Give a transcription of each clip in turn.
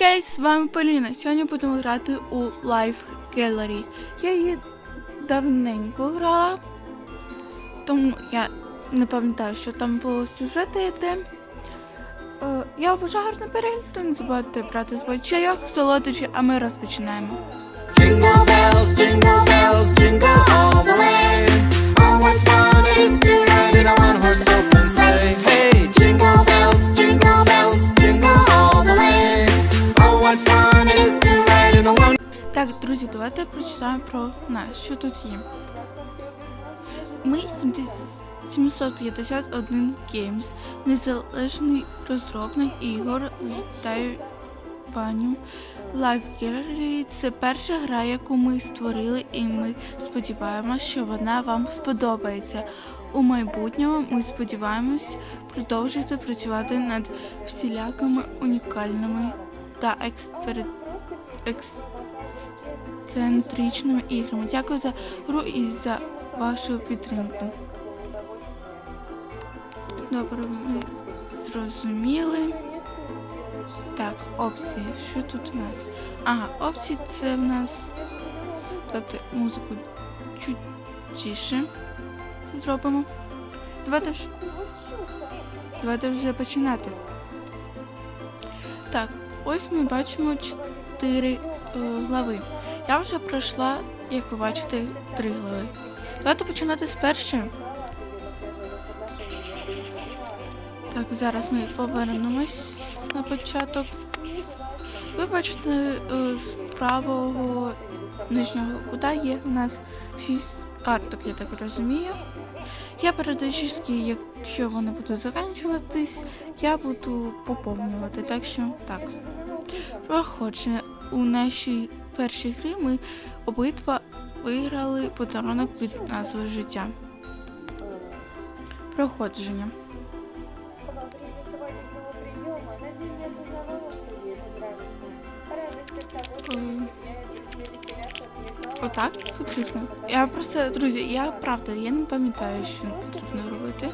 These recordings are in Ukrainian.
Гейс, з вами Поліна. Сьогодні будемо грати у Life Gallery. Я її давненько грала, тому я не пам'ятаю, що там було сюжети йде. Е, Я вважаю гарний перегляд, то не забудьте брати з чайок, солодичі, а ми розпочинаємо. Jingle bells, jingle bells, jingle all the way. Oh, what fun is to ride in a one-horse open sleigh. Друзі, давайте прочитаємо про нас, що тут є. Ми 751 Games, незалежний розробник ігор з Тайваню. Life Gallery – це перша гра, яку ми створили, і ми сподіваємося, що вона вам сподобається. У майбутньому ми сподіваємось продовжити працювати над всілякими унікальними та експери... ексцентричними іграми. Дякую за гру і за вашу підтримку. Добре, ми зрозуміли. Так, опції. Що тут у нас? Ага, опції це в нас дати музику чуть зробимо. Давайте вже, давайте вже починати. Так, ось ми бачимо чотири е, глави. Я вже пройшла, як ви бачите, три глави. Давайте починати з першої. Так, зараз ми повернемось на початок. Ви бачите, е, з правого нижнього кута є у нас 6 карток, я так розумію. Я періодично, якщо вони будуть закінчуватись, я буду поповнювати. Так що так. Проходження у нашій першій грі ми обидва виграли подарунок під назвою життя. Проходження. Отак потрібно. Я просто, друзі, я правда, я не пам'ятаю, що потрібно робити.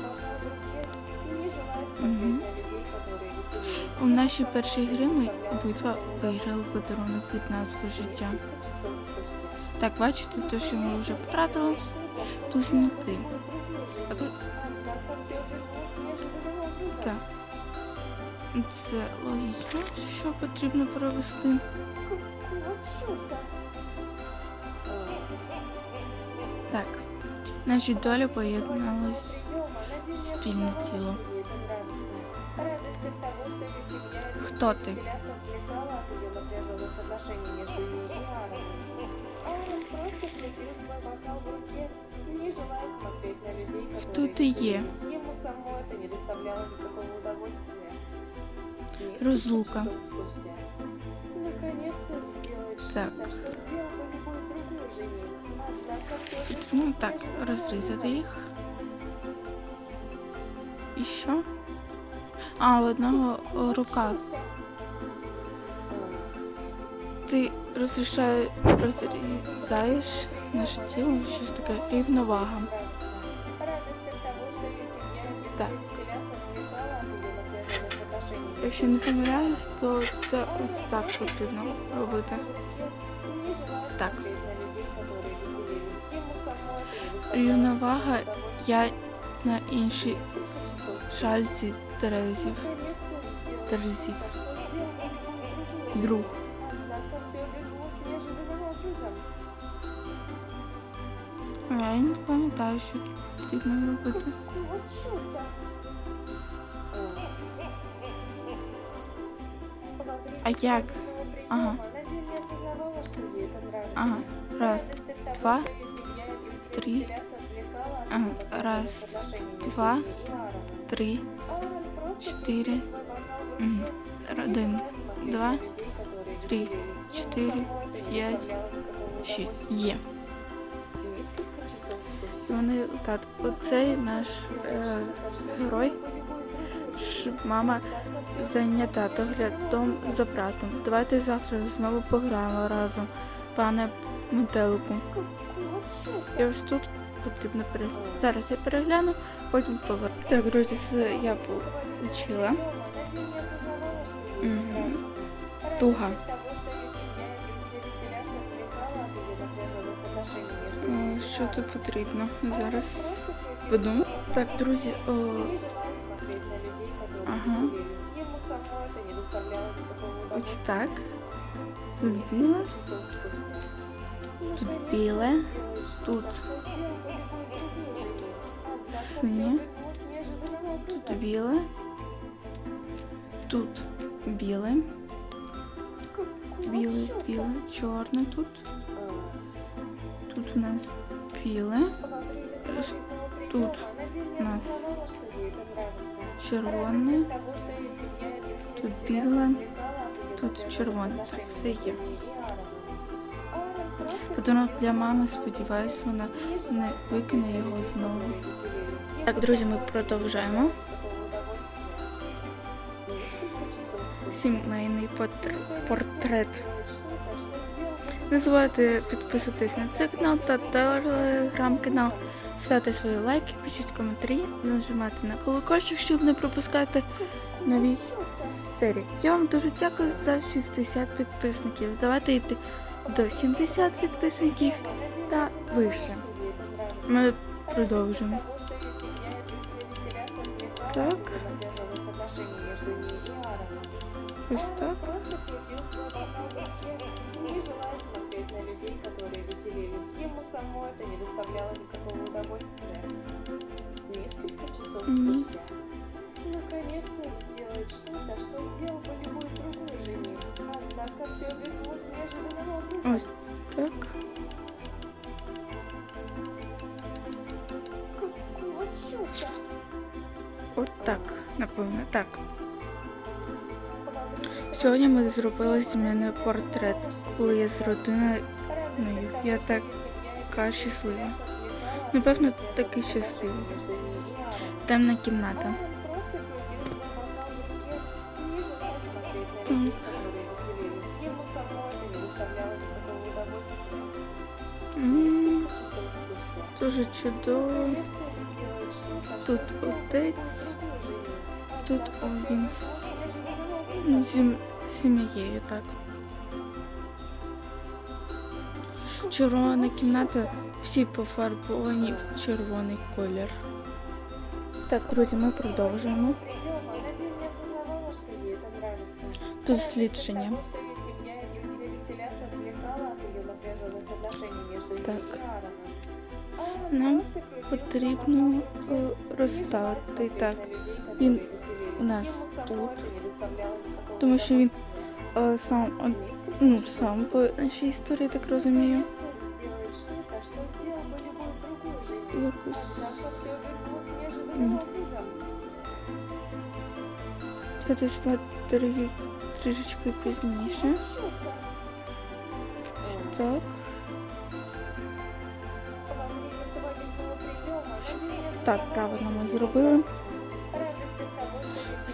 Нашій першій грі ми обидва виграли подарунок під назвою життя. Так, бачите, те, що ми вже потратили. Близнюки. Так. Це логічно, що потрібно провести. Так. Наші долі поєднались. Спільне тіло. людей, которые Кто ты е? веселились. Ему самому это не доставляло никакого удовольствия. Несколько Разлука. часов спустя. Наконец-то он сделает Так. что-то, что сделал бы любой другой жених. Однако все же Потрібно так розрізати їх. І що? А, у одного о, рука. ти розрішає, розрізаєш наше тіло, щось таке рівновага. Так. Якщо не помиляюсь, то це ось так потрібно робити. Так. Рівновага я на іншій шальці терезів. Терезів. Друг. А Я не пам'ятаю, що потрібно робити. А як? Ага. Ага. Раз, два, три. Ага. Раз, два, три, чотири. Один, два, три, чотири, п'ять, шість. Є. Вони так, оцей наш е, герой. Мама зайнята доглядом за братом. Давайте завтра знову пограємо разом, пане метелику. І ось тут потрібно переглянути. Зараз я перегляну, потім поверну. Так, друзі, все я получила. Мгм. Туга. Що тут потрібно? Зараз Просто крутил подумаю. Так, друзі, о, Не желая смотреть на людей, которые Ага. веселились. Ему самому это не доставляло никакого ось удовольствия. так. Тут біле, Часов спустя. тут Наконец-то біле, сделать тут что-то, что сделал бы любой другой жених. Однако всё синє, обернулось неожиданным тут образом. біле, тут біле, Какого біле, чёрта? біле, чорне тут. А, Тут у нас біле, во время свадебного тут приёма Надя не нас осознавала, что ей это нравится. червоне, Радость от того, что её семья и друзья тут веселятся, біле, отвлекала от её тут напряженных червоне. Так, отношений все между є. ней и Аароном. Аарон просто Подарунок крутил для свой мами, бокал сподіваюсь, вона не желая не смотреть викине на його людей, знову. которые веселились. Так, Ему друзі, ми самому это не продовжаємо. доставляло никакого удовольствия. Несколько часов спустя. Сімейний потр- портрет. Не забувайте підписуватись на цей канал та телеграм-канал, ставте свої лайки, пишіть коментарі, нажимати на колокольчик, щоб не пропускати нові серії. Я вам дуже дякую за 60 підписників. Давайте йти до 70 підписників та вище. Ми продовжимо. Так. Ось так. напевно, так. Во время Сьогодні ми зробили сімейний портрет, коли я з родиною. радости я того, так- что её семья и така друзья щаслива. веселятся, отвлекала Напевно, от её такий напряженных щасливий. отношений между ней и Аароном. Темна кімната. Аарон просто крутил свой бокал в руке, не желая смотреть на Так. людей, которые веселились. Ему само это не доставляло никакого удовольствия. М, Несколько часов спустя. Дуже чудово. Наконец-то сделает что-то, что Тут сделал бы отець, любой другой жених. тут Однако всё він обернулось неожиданным Ну, образом. зі сім'єю, так. Червона кімната, всі пофарбовані в червоний колір. Так, друзі, ми продовжуємо. Приема Надя не осознавала, что ей это нравится. Тут Радость от слідчення. того, что её семья и друзья веселятся, отвлекала от её напряженных отношений между ней Так. и Аароном. Аарон Нам просто крутил свой Потрібно бокал в е, руке, не розставити желая так, смотреть на людей, він которые веселились. у нас Ему само тут, это не доставляло никакого тому що він удовольствия. е, сам от, Несколько ну, часов сам по спустя. нашій історії, так розумію. Наконец-то сделает что-то, что сделал бы любой другой жених. Якось Однако все обернулось неожиданным М. образом. я смотрю трішечки пізніше. Чёрта. Ось так. Во время свадебного приема Надя не Так, осознавала, правильно что ми ей зробили.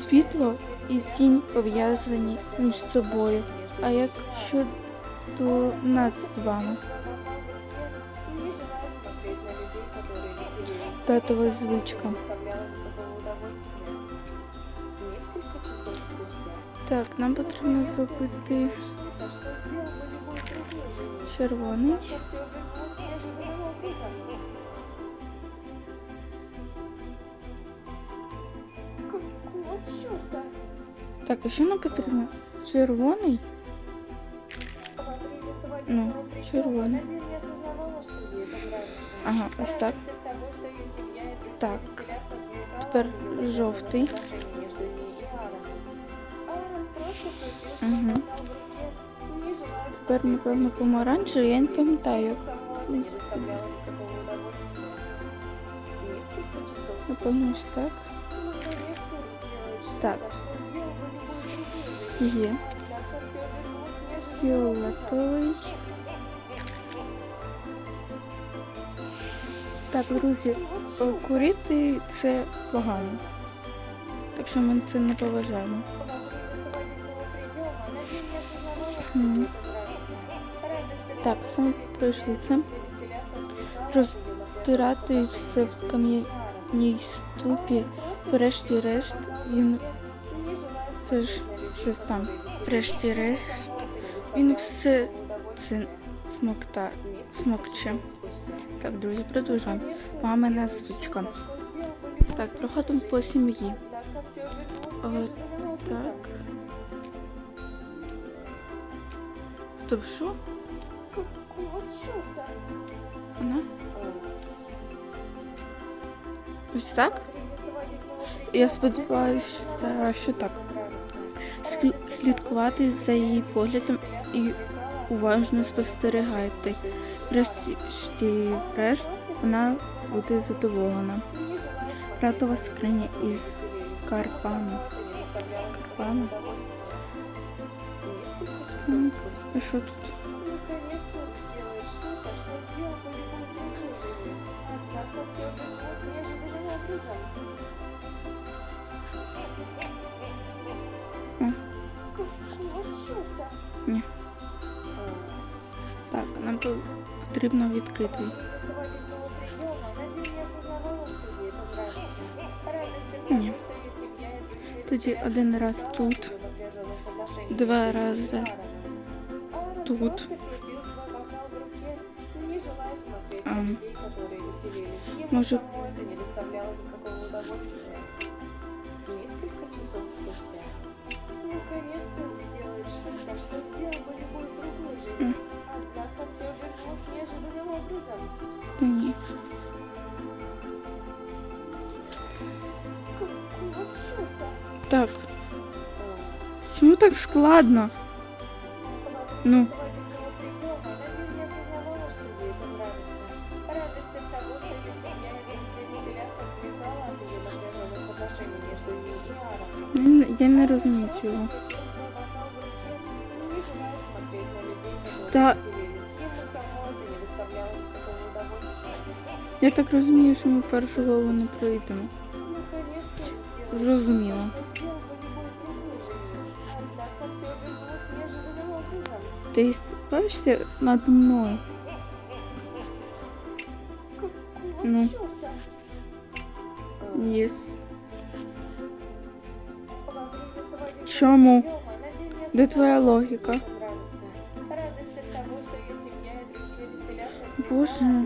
Світло і тінь пов'язані між собою. А як щодо нас з вами? крутил свой бокал в руке, не желая Так, а що нам потрібно? Червоний? Во время свадебного Ну, приема червоний. Надя не осознавала, что ей это нравится. Ага, ось так. Радость от того, что её семья и друзья Так. веселятся, отвлекала Тепер от её напряженных жовтий. отношений между ней и Аароном. Аарон просто крутил свой Мгм. бокал в руке, не желая Тепер, смотреть на напевно, людей, помаранчевий, я не которые пам'ятаю. веселились. Ему само это не доставляло никакого удовольствия. Несколько часов Напевно, спустя. ось так. Наконец-то сделает что-то, Так. Є. Однако всё обернулось неожиданным образом. Фіолетовий. Так, друзі, Какого е, чёрта? курити це погано. Так що ми це не поважаємо. Во время свадебного приема Надя не осознавала, что Мгм. ей это нравится. Радость от Так, того, саме что её пройшли семья и це. друзья веселятся, отвлекала от Роз- её напряженных Тирати отношений все в между кам'яній ней и Аароном. ступі. Аарон просто Врешті-решт крутил свой бокал в він все ж щось там. Врешті-решт, він все це смокта, смокче. Так, друзі, продовжуємо. Мамина звичка. Так, проходимо по сім'ї. Так. Стоп, що? Вона? Ось так? Я сподіваюся, що так. Слі- Слідкувати за її поглядом і уважно спостерігати. Врешті-решт вона буде задоволена. Пратова скриня із карпами. З М, що тут? Ам. людей, которые веселились. Ему Может- самой это не доставляло никакого удовольствия. Несколько часов спустя. Наконец-то он сделает что-то, что сделал бы любой другой М. жених. Однако все обернулось неожиданным образом. Та ні. Какого черта? Так, чому так складно? Ну. Я не- Я не розумію цього. Та- так розумію, що ми першу голову не пройдемо. Зрозуміло. Ти бачишся над мною. Ну. Єс. Чому? Де твоя логіка? Боже.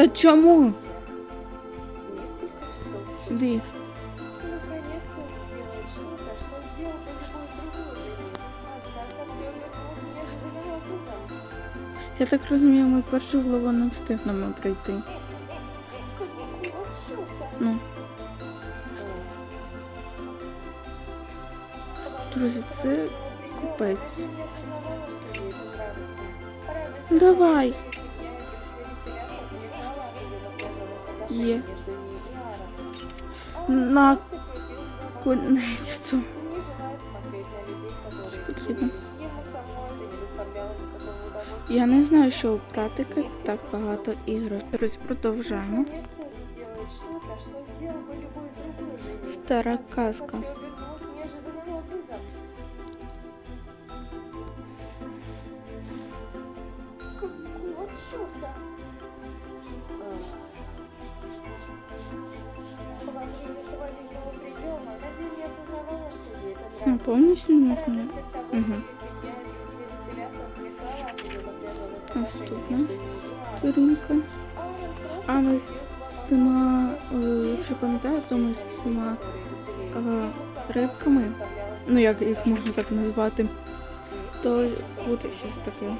Обернулось неожиданным образом. Я так розумію, ми першу голову не встигнемо пройти. Ну, друзі, це капець. Ну, давай. Є. На Конець. Я не знаю, що у практики так багато ігор. Друзі, продовжаємо. Стара казка. от ее напряженных Наступна отношений между ней и Аароном. Сторінка. Аарон просто А ми крутил з свой цими, бокал. е, якщо пам'ятаєте, то ми з цими Которые веселились. ага, Ему самому рибками, это доставляло ну як їх можна так назвати, несколько то часов буде спустя. щось таке.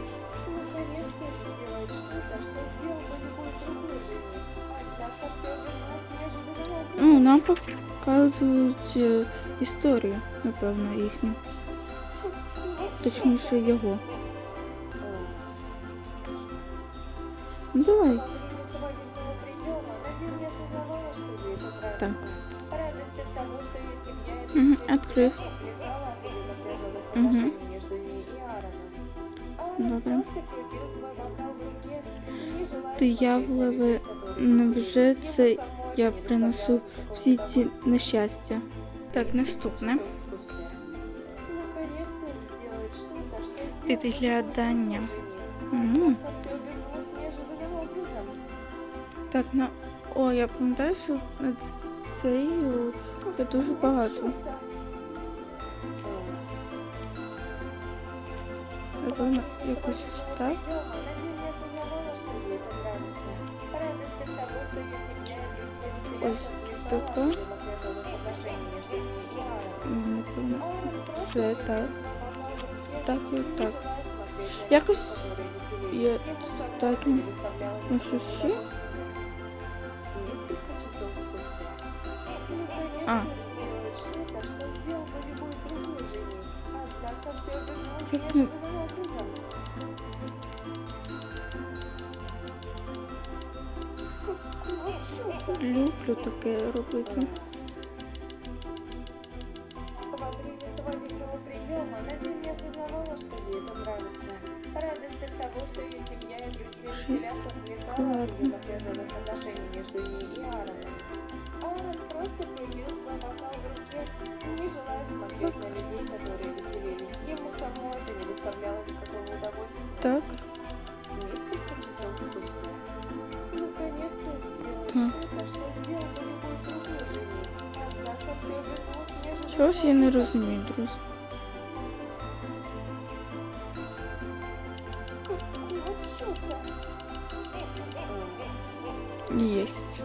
Наконец-то сделает что-то, что сделал бы любой другой жених. Однако все обернулось неожиданным образом. Ну, нам показують е, історію, напевно, їхню. Точніше його. Ну давай. Во время свадебного приема Надя не осознавала, что ей это нравится. Так. Радость от того, что ее семья и Мгм, друзья открыв. веселятся, отвлекала от ее напряженных Мгм. отношений между ней и Аароном. Аарон Добре. просто крутил свой бокал в руке, не желая Ти смотреть на явливе, людей, которые невже веселились. це Ему самой я это не принесу доставляло всі никакого ці удовольствия. нещастя. Так, наступне. Підглядання. Однако всё Так, на. О, я пам'ятаю, що над цією є дуже багато. Напевно, якось ось так. Ось така. М, Напевно, це так. Так і так. Якось є достатньо. Ну що ще? Несколько часов спустя. А. Наконец-то сделал что сделал бы любой другой жених. Однако все обернулось Как не- неожиданным образом. Какого чёрта? Люблю таке робити. неожиданно. Чогось я не розумію, друзі. Какого чёрта? Єсть.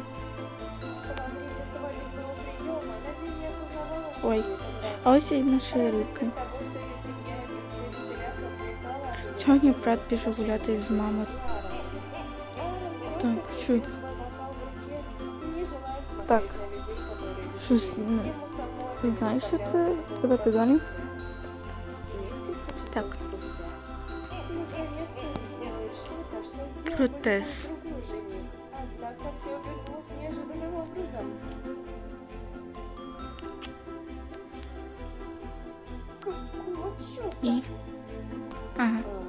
Во время свадебного приема Надя не осознавала, что Ой. ей это нравится. А ось і наші Радость рибки. от того, что ее семья и друзья веселятся, отвлекала от её Сьогодні напряженных брат пішов отношений гуляти з между мамою. ней и Аароном. Аарон Так, просто що крутил це? свой бокал в руке, не желая смотреть Так. на людей, которые Щось, Ти знаєш, що це? никакого Давайте далі. Так. Протез. любой другой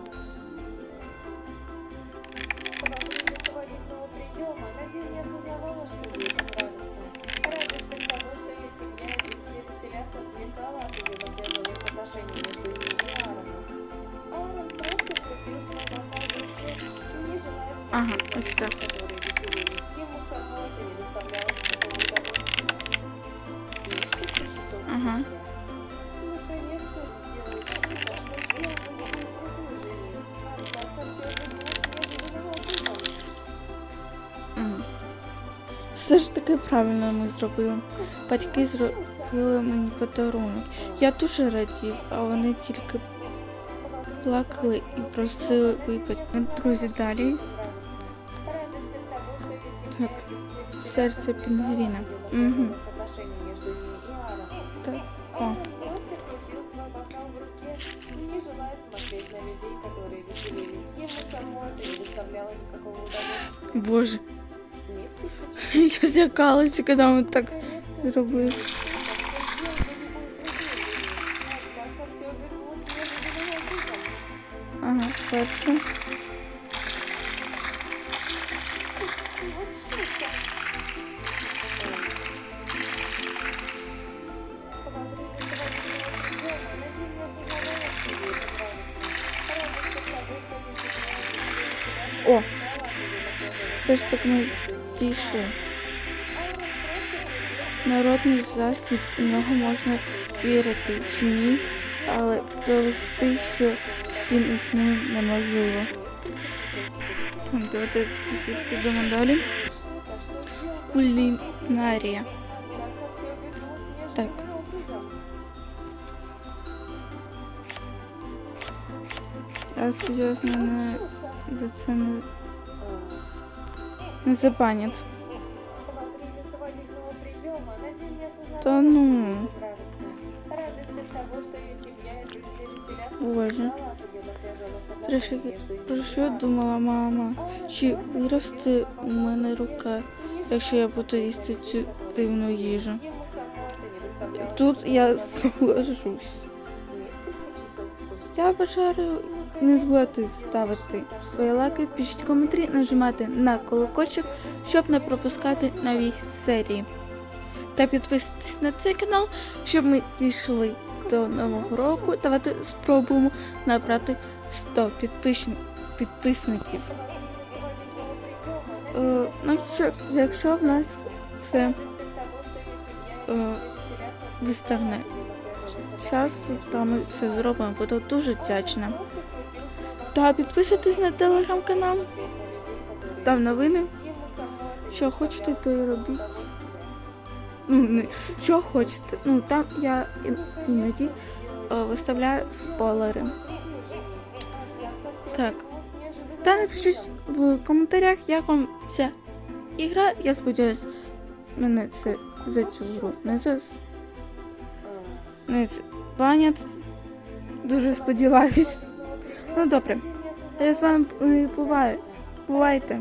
Все ж таки правильно ми зробили. Батьки зробили мені подарунок. Я дуже радів, а вони тільки плакали і просили випити. Друзі, далі. Так, серце пінгвіна. Угу. Того, что ее семья и друзья веселятся, О, отвлекала от её напряженных все ж таки ми отношений между ней и дійшли. Народний засіб, у нього можна вірити чи ні, але довести, що він існує неможливо. Так, давайте підемо далі. Кулінарія. Так. Я сподіваюся, мене за це не, не забанять. Да ну. Боже. Трішки про що думала мама? Чи виросте у мене рука, якщо я буду їсти цю дивну їжу? Тут я соглашусь. Я бажаю не забувати ставити свої лайки, пишіть коментарі, нажимати на колокольчик, щоб не пропускати нові серії. Та підписуйтесь на цей канал, щоб ми дійшли до нового року. Давайте спробуємо набрати 100 підписни- підписників. Е, ну, що, якщо в нас це е, виставне часу, то ми це зробимо, буду дуже вдячна. Та підписуйтесь на телеграм-канал. Там новини. Що хочете, то і робіть. Ну, що хочете. Ну, там я іноді е, виставляю спойлери. Так. Та напишіть в коментарях, як вам ця ігра. Я сподіваюся, мене це за цю гру не зас... не банять. Дуже сподіваюсь. Ну добре. Я з вами е, буваю. Бувайте.